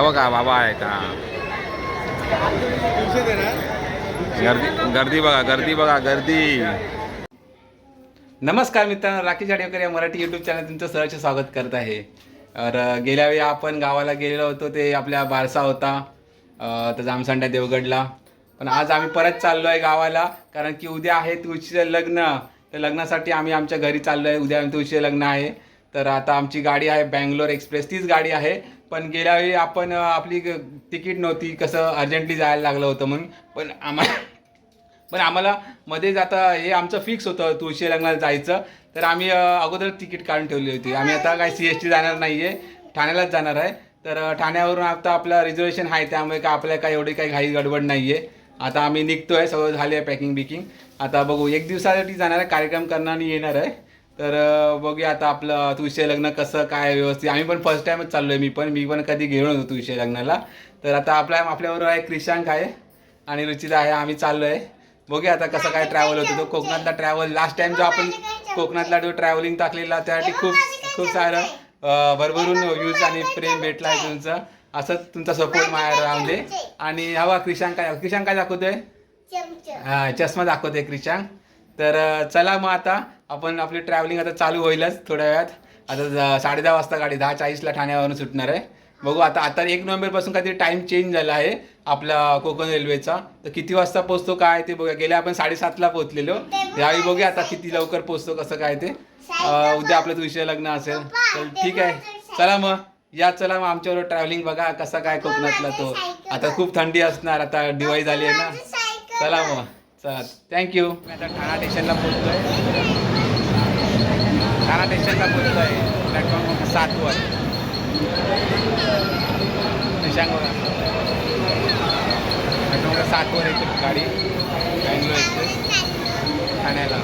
हे बघा बाबा आहेत का. गर्दी गर्दी बघा गर्दी बघा गर्दी. नमस्कार मित्रांनो राखी जाडेकर या मराठी यूट्यूब चॅनल तुमचं सहर्ष स्वागत करत आहे. तर गेल्या वेळी आपण गावाला गेलेलो होतो ते आपल्या बारसा होता तर जामसंडा देवगडला. पण आज आम्ही परत चाललो आहे गावाला कारण की उद्या आहे तुळशीचं लग्न. तर लग्नासाठी आम्ही आमच्या घरी चाललो आहे उद्या तुळशीचं लग्न आहे. तर आता आमची गाडी आहे बँगलोर एक्सप्रेस तीच गाडी आहे. पण गेल्या वेळी आपण आपली ग- तिकीट नव्हती कसं अर्जंटली जायला लागलं होतं म्हणून. पण आम्हाला पण आम्हाला मध्येच आता हे आमचं फिक्स होतं तुळशी लग्नाला जायचं. तर आम्ही अगोदर तिकीट काढून ठेवली होती. आम्ही आता काय सी एस टी जाणार नाही आहे ठाण्यालाच जाणार आहे. तर ठाण्यावरून आता आपलं रिझर्वेशन आहे त्यामुळे काय आपल्याला काय एवढी काही घाई गडबड नाही आहे आता आम्ही निघतो आहे सगळं झाले आहे पॅकिंग बिकिंग आता बघू एक दिवसासाठी जाणार आहे कार्यक्रम करणार आणि येणार आहे. तर बघूया आता आपलं तुळशी लग्न कसं काय व्यवस्थित. आम्ही पण फर्स्ट टाईमच चाललो आहे मी पण. मी पण कधी गेलो नव्हतो तुळशी लग्नाला. तर आता आपल्या आपल्याबरोबर आहे क्रिशांक आहे आणि रुचिता आहे. आम्ही चाललो आहे बघूया आता कसं काय ट्रॅव्हल होतो. तो कोकणातला ट्रॅव्हल लास्ट टाइम जो आपण कोकणातला जो ट्रॅव्हलिंग टाकलेला त्यासाठी खूप खूप सारं भरभरून व्ह्यूज आणि प्रेम भेटला आहे तुमचं. असंच तुमचा सपोर्ट माझ्या राहून दे आणि हवा क्रिशांक काय क्रिशांक काय दाखवतोय? हा चष्मा दाखवतोय क्रिशांक. तर चला मग आता. आपण आपली ट्रॅव्हलिंग आता चालू होईलच थोड्या वेळात. आता साडे दहा वाजता गाडी दहा चाळीसला ठाण्यावरून सुटणार आहे. बघू आता आता एक नोव्हेंबरपासून काहीतरी टाईम चेंज झाला आहे आपला कोकण रेल्वेचा तर किती वाजता पोहोचतो काय ते बघा गेल्या आपण साडेसातला पोहोचलेलो. यावेळी बघूया आता किती लवकर पोहोचतो कसं काय ते. उद्या आपलं विषय लग्न असेल तर ठीक आहे. चला मग या चला मग आमच्यावर ट्रॅव्हलिंग बघा कसा काय कोकणातला तो. आता खूप थंडी असणार आता दिवाळी झाली आहे ना. चला मग चला. थँक्यू आता ठाणा स्टेशनला पोहोचतोय ठाणा स्टेशनला आहे. प्लॅटफॉर्म सातवर निशांग बघा प्लॅटफॉर्म सातवर येते गाडी. बँगलोर एक्सप्रेस ठाण्याला.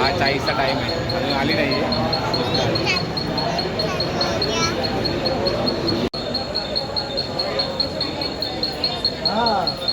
हा चाळीसचा टाईम आहे. अजून आली नाही आहे is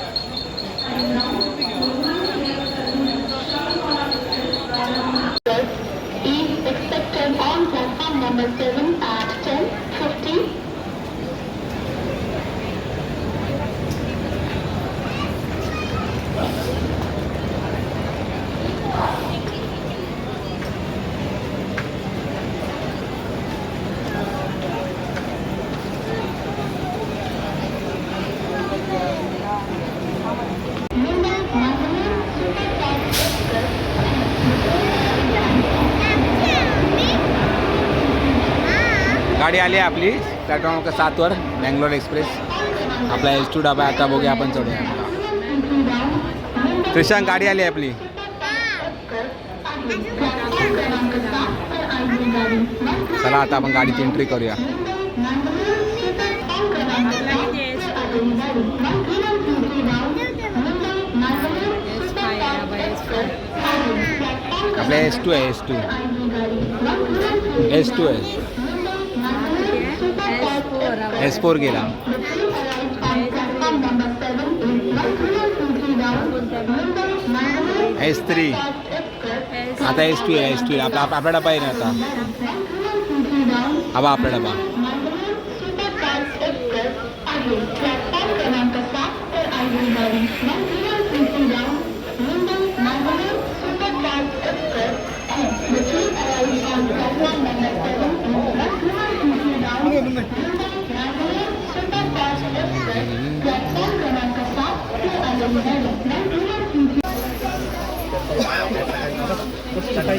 गाडी आली आहे आपली प्लॅटफॉर्म क्रमांक सातवर बँगलोर एक्सप्रेस. आपला एस टू डबा आता बघूया आपण चढूया. त्रिशांक गाडी आली आहे आपली. चला आता आपण गाडीची एंट्री करूया. आपल्या एस टू आहे एस टू एस टू आहे. एस फोर गेला. एस थ्री आता एस टू आहे एस टू आपला आप- आपला डबा आहे ना आता. हवा आपला डबा.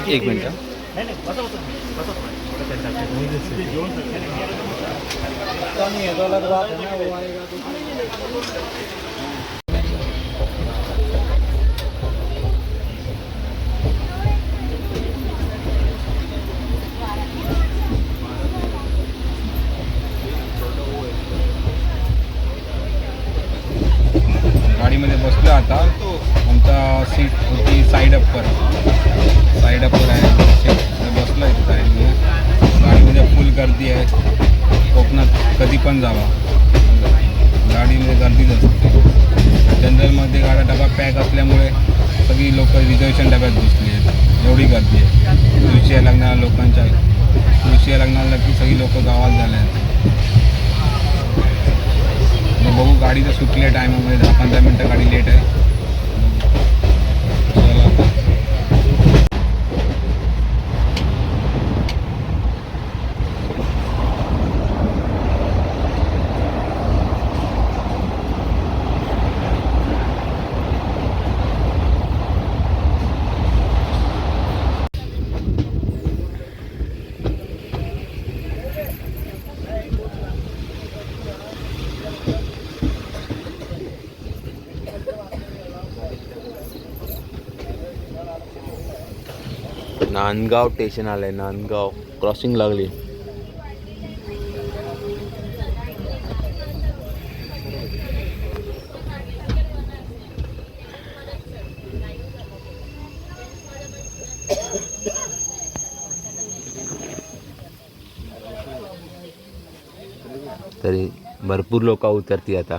एक मिनटं गाडीमध्ये होता आता आमचा सीट होती साईड अपवर साईड अपवर आहे. सीट बसलो आहे साईडने गाडीमध्ये फुल गर्दी आहे. कोकणात कधी पण जावा. गाडीमध्ये गर्दीच असते. जनरलमध्ये गाड्या डबा पॅक असल्यामुळे सगळी लोक रिझर्वेशन डब्यात घुसली आहेत. एवढी गर्दी आहे. तुळशी लग्नाला लोकांच्या तुळशी लग्नाला की सगळी लोक गावात झाले आहेत. तर बघू गाडी तर सुटली आहे टायमामध्ये दहा पंधरा मिनटं गाडी लेट आहे. नांदगाव स्टेशन आलंय नांदगाव. क्रॉसिंग लागली. तरी भरपूर लोक उतरती आता.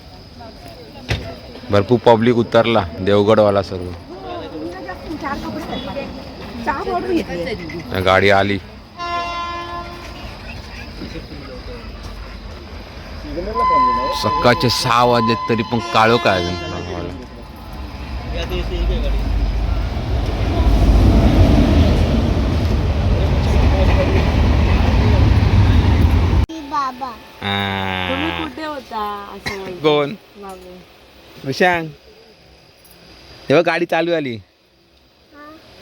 भरपूर पब्लिक उतरला देवगडवाला सर्व. गाडी आली. सकाळचे सहा वाजले तरी पण काळो काय अजून? नांदगावला. कुठे होता कोण विशांग तेव्हा गाडी चालू आली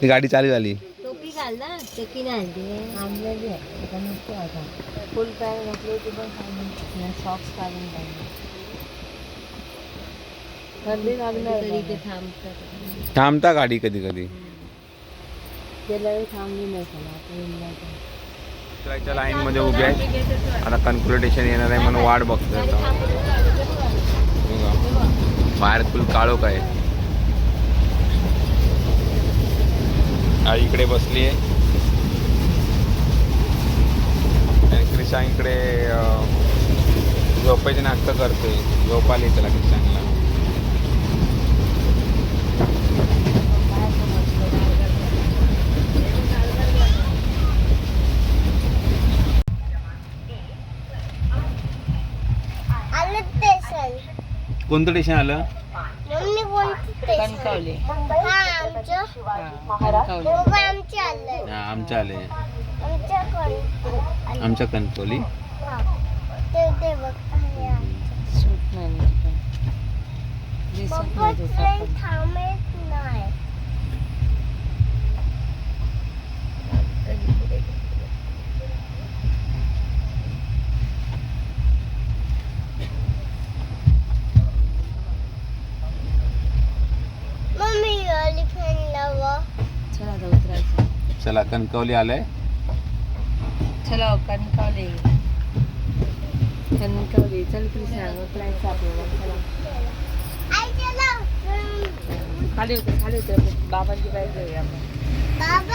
ती गाडी चालू थांबतात थांबता गाडी कधी कधी गेल्या वेळी थांबली नाही उतरायच्या लाईन मध्ये उभे आहेत. आता कन्क्लुडेशन येणार आहे म्हणून वाट बघतोय बाहेर फुल काळो काय आई इकडे बसली आहे. आणि क्रिशा इकडे झोपायची नाटकं करते. झोपाली त्याला क्रिशांना आलं स्टेशन कोणतं स्टेशन आलं? मम्मी कोणती स्टेशन कणकवली हा आमचं. कणकवली बाबा आमचे आलंय हा, आमच्या आले. आमच्या कोण आमच्या कणकवली. हा ते ते बघ. आहे आमचं. सूट नाही नुसतं. दिसत पप्पा नाही दिसत ट्रेन पण. थांबत नाही मम्मी एलिफंटला व चला आता उतरायचं चला कणकवली आलंय. चला कणकवली. कणकवली चल आपल्याला आई चला हम्म. खाली उतर खाली उतर. बाबांची बाईक घेऊया आपण. बॅग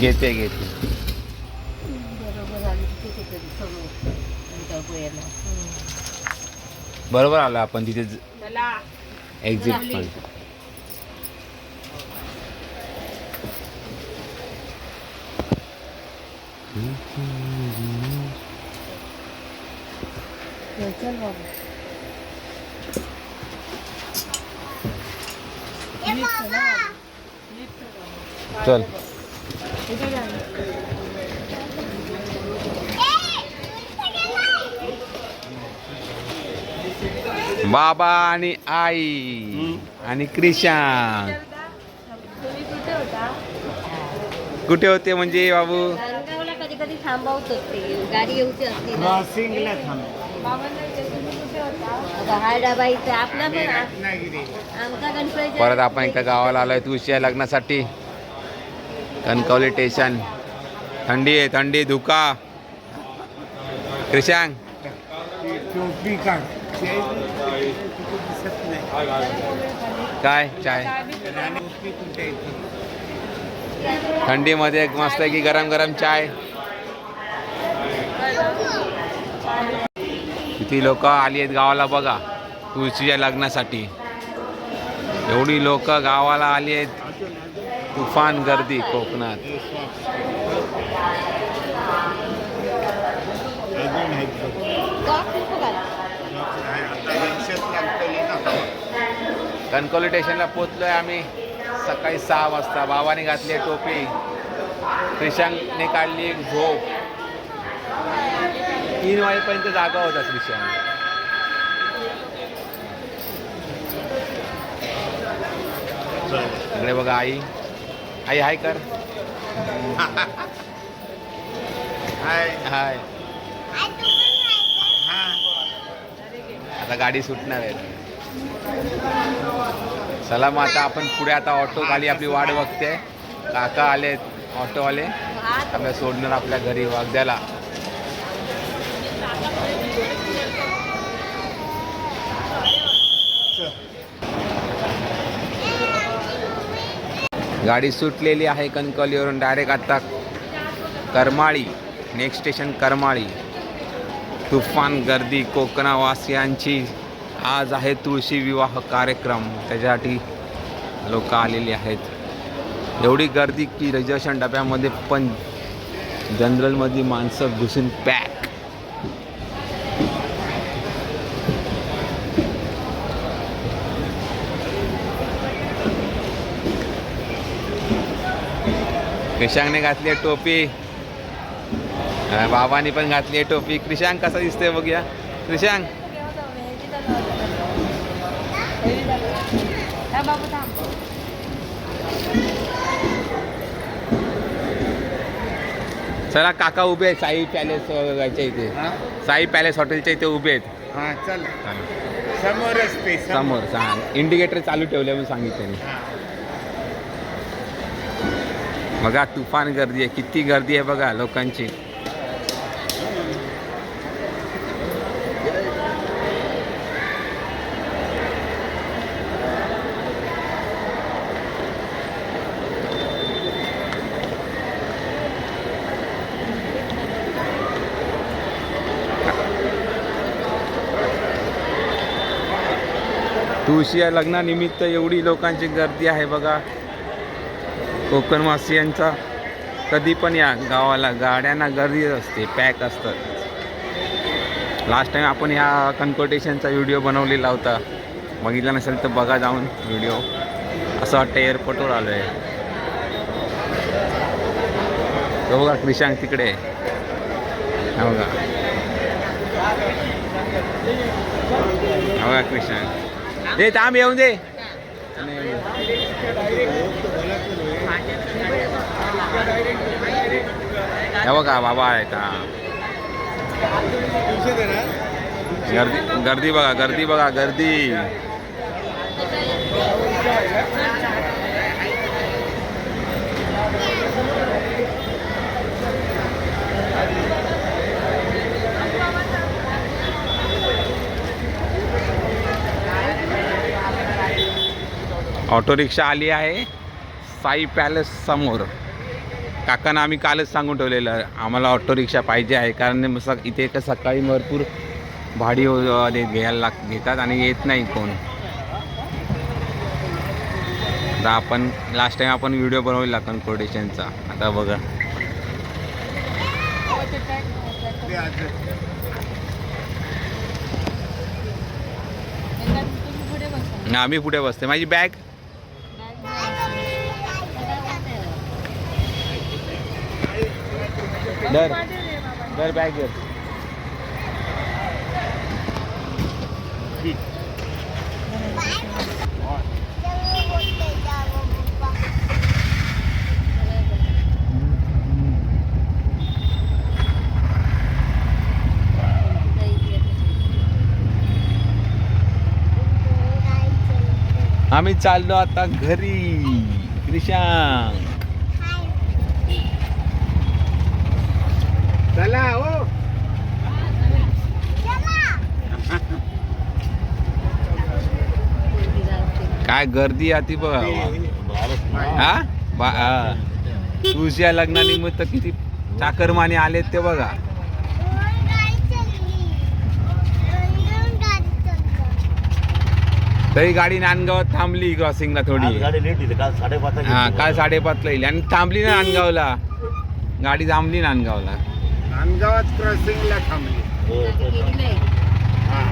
घेते घेते. बरोबर आली तिथे. बरोबर आलो आपण तिथे चला. एक्झिट पण चल. बाबा आणि आई आणि क्रिशांक कुठे होते म्हणजे बाबू? कधी थांबवत होते गाडी येऊची असली ना. क्रॉसिंगला हा डबा इथे आपला पण आमचा गणपती परत आपण एकदा गावाला आलोय तुळशी लग्नासाठी. कणकवली स्टेशन थंडी आहे थंडी धुका. क्रिशांग. काय? चाय. थंडीमध्ये एक मस्त की गरम गरम चाय? किती लोक आली आहेत गावाला बघा तुळशीच्या लग्नासाठी. एवढी लोक गावाला आली आहेत. तुफान गर्दी कोकणात. कणकोली स्टेशनला पोचलोय आम्ही. सकाळी सहा वाजता. बाबाने घातली आहे टोपी. त्रिशांकने काढली एक झोप. तीन वाजेपर्यंत जागा होता क्रिशांक इकडे बघा आई. आई हाय कर. हाय. हाय. आता गाडी सुटणार आहे. चला मग आता आपण पुढे आता ऑटो खाली आपली वाट बघते. काका आले ऑटोवाले. आपल्या सोडणार आपल्या घरी वागद्याला गाडी सुटलेली आहे कणकवलीवरून डायरेक्ट आता करमाळी नेक्स्ट स्टेशन करमाळी. तुफान गर्दी कोकणावासियांची. आज आहे तुळशी विवाह कार्यक्रम. त्याच्यासाठी लोक आलेली आहेत. एवढी गर्दी की रिझर्वेशन डब्यामध्ये पण जनरलमध्ये माणसं घुसून पॅक. क्रिशांकने घातली आहे टोपी. बाबांनी पण घातली आहे टोपी. क्रिशांक कसा दिसतोय बघूया. क्रिशांक. चला काका उभे आहेत. साई पॅलेस याच्या इथे. साई पॅलेस हॉटेलच्या इथे उभे आहेत. हा समोर. सांग इंडिकेटर चालू ठेवले म्हणून सांगितलं बघा तुफान गर्दी आहे. किती गर्दी आहे बघा लोकांची. तुळशी या लग्नानिमित्त एवढी लोकांची गर्दी आहे बघा. कोकणवासियांचा कधी पण या गावाला गाड्यांना गर्दी असते पॅक असतात. लास्ट टाइम आपण ह्या कन्कोटेशनचा व्हिडिओ बनवलेला होता. बघितला नसेल तर बघा जाऊन व्हिडिओ असं वाटतं एअरपोर्टवर आलो आहे तो बघा क्रिशांक तिकडे आहे. बघा. बघा क्रिशांक. दे थांब येऊन दे. हे बाबा हा. गर्दी गर्दी बघा गर्दी बघा, गर्दी. ऑटो रिक्षा आली आहे साई पॅलेस समोर. काकांना आम्ही कालच सांगून ठेवलेलं आम्हाला ऑटो रिक्षा पाहिजे आहे कारण सक इथे का सकाळी भरपूर भाडी घ्यायला लाग घेतात आणि येत नाही कोण. आता आपण लास्ट टाइम आपण व्हिडिओ बनवलेला कन्कोर्टेशनचा आता बघा. आम्ही पुढे बसते माझी बॅग डर डर बॅग धर आम्ही चाललो आता घरी. क्रिशांक चला हो. काय गर्दी आहे ती बघ. हा? हा. तुझ्या लग्नानिमित्त किती चाकरमाने आलेत ते बघा. तरी गाडी नांदगावात थांबली क्रॉसिंगला थोडी. गाडी लेट येते काल साडेपाच हा काल साडेपाचला येईल. आणि थांबली ना नांदगावला. गाडी थांबली नांदगावला. नांदगावात क्रॉसिंगला थांबली. हा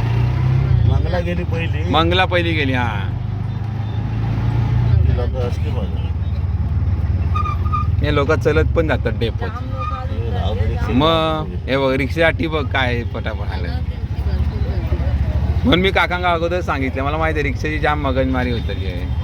मंगला गेली पहिली. मंगला पहिली गेली हा. लोक असते बघ हे लोक चलत पण जातात डेपोत. मग हे बघ रिक्षासाठी बघ काय पटापट आलं. म्हणून मी काकांगा अगोदर सांगितलं मला माहिती आहे रिक्षाची जाम मगजमारी होतली आहे.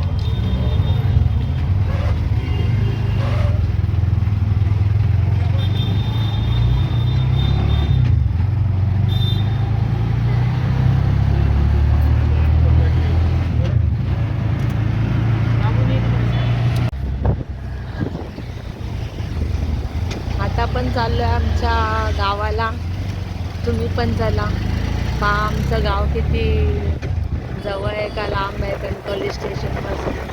चाललो आहे आमच्या गावाला. तुम्ही पण चला. पहा आमचं गाव किती जवळ आहे का लांब आहे? कणकवली स्टेशनपासून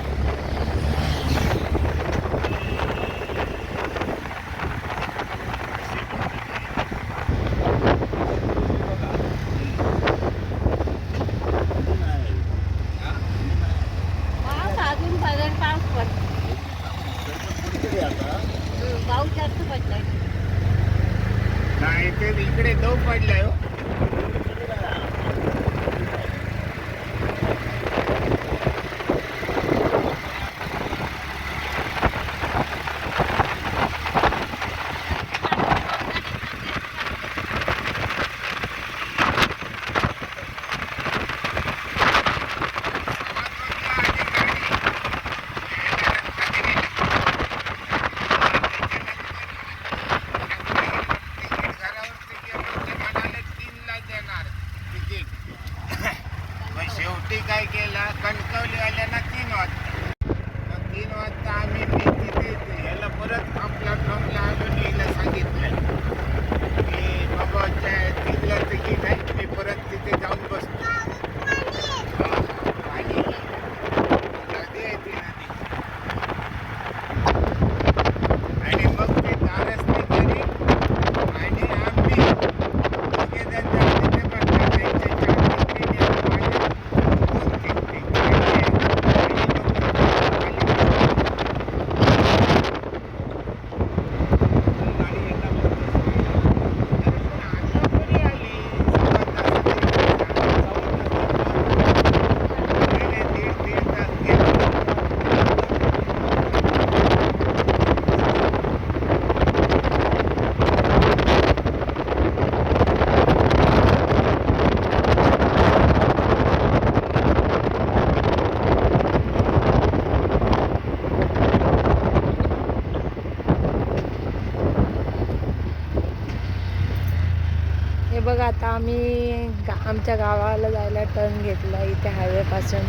आम्ही गा आमच्या गावाला जायला टर्न घेतला इथे हायवेपासून.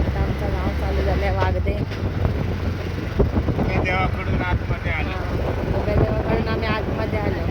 आता आमचं गाव चालू झालंय वागदे. मी देवाकडून आतमध्ये आलो. देवाकडून आम्ही आतमध्ये आलो.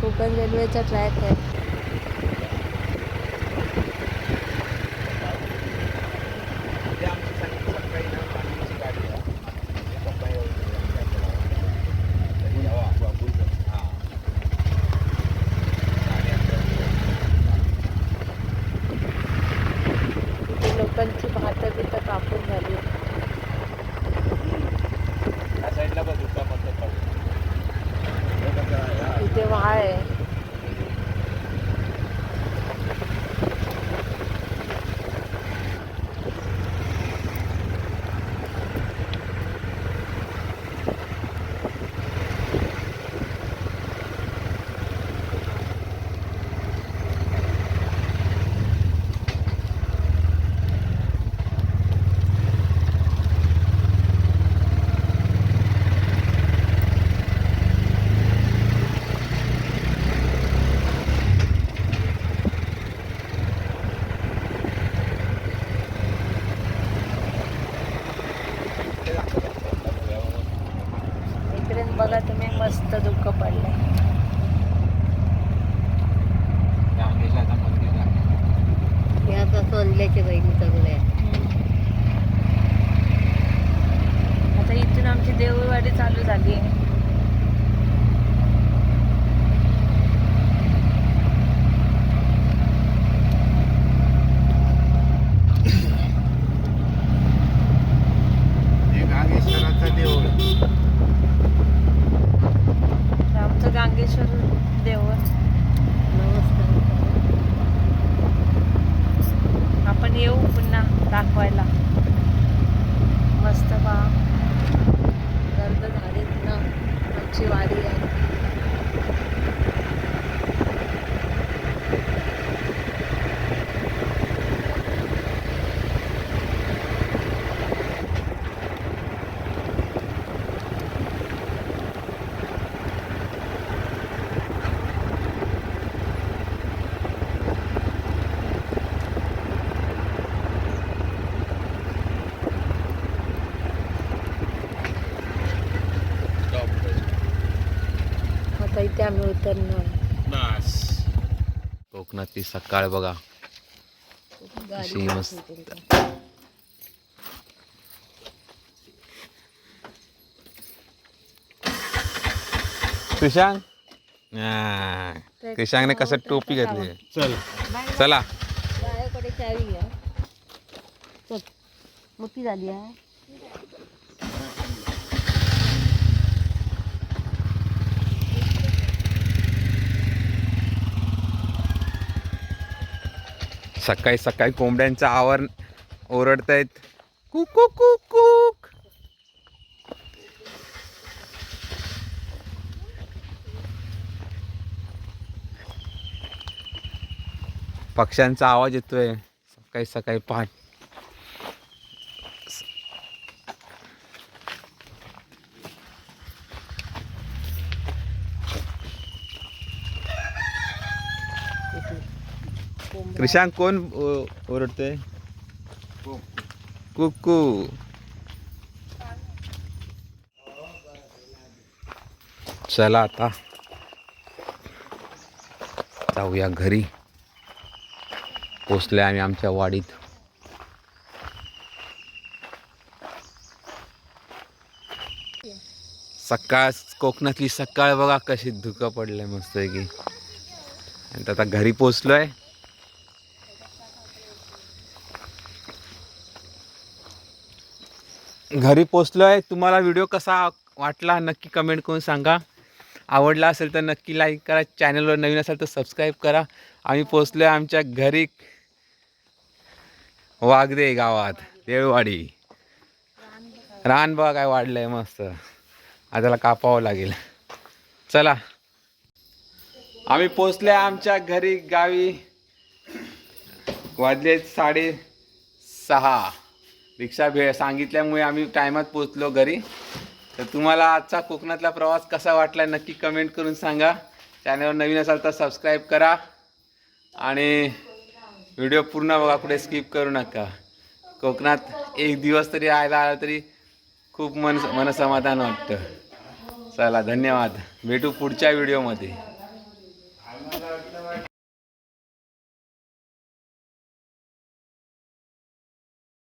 कोकण रेल्वेचा ट्रॅक आहे इथे लोकांची भातं बितं कापून झाली इथे वाळ आहे इकडे बघा तुम्ही मस्त दुःख पडलंय हे आता सोनल्याच्या बहिणी सगळ्या आता इथून आमची देऊळवाडी चालू झाली आहे हे नागेश्वराचं देऊळ तर आमचं गांगेश्वर देऊळ नमस्कार आपण येऊ पुन्हा दाखवायला. मस्त बा गर्द झाली ना आमची वारी आहे. कोकणातली सकाळ बघा. अशी मस्त. हा. कृषांकने कसं टोपी घातली? चल. चला. बायाकडे चावी मोठी झाली आहे सकाळी सकाळी कोंबड्यांचं आवर ओरडतायत. कुक कुक कुक कुक. पक्ष्यांचा आवाज येतोय. सकाळी सकाळी पहाट क्रिशांक कोण ओरडते? कुकू चला आता. जाऊया घरी. पोचले आम्ही आमच्या वाडीत. सकाळ कोकणातली सकाळ बघा कशी धुकं पडलंय मस्त की आणि आता घरी पोचलोय. घरी पोचलो आहे तुम्हाला व्हिडिओ कसा वाटला नक्की कमेंट करून सांगा. आवडला असेल तर नक्की लाईक करा. चॅनलवर नवीन असेल तर सबस्क्राईब करा. आम्ही पोचलो आहे आमच्या घरी. वागदे गावात. देळवाडी रान बघा काय आहे मस्त. आता त्याला कापावं लागेल. चला. आम्ही पोचले आमच्या घरी गावी. वाजले साडे सहा. रिक्षा भे सांगितल्यामुळे आम्ही टायमात पोचलो घरी. तर तुम्हाला आजचा कोकणातला प्रवास कसा वाटला नक्की कमेंट करून सांगा. चॅनलवर नवीन असाल तर सबस्क्राईब करा. आणि व्हिडिओ पूर्ण बघा कुठे स्किप करू नका. कोकणात एक दिवस तरी राहायला आलं तरी खूप मन मनसमाधान वाटतं. चला धन्यवाद. भेटू पुढच्या व्हिडिओमध्ये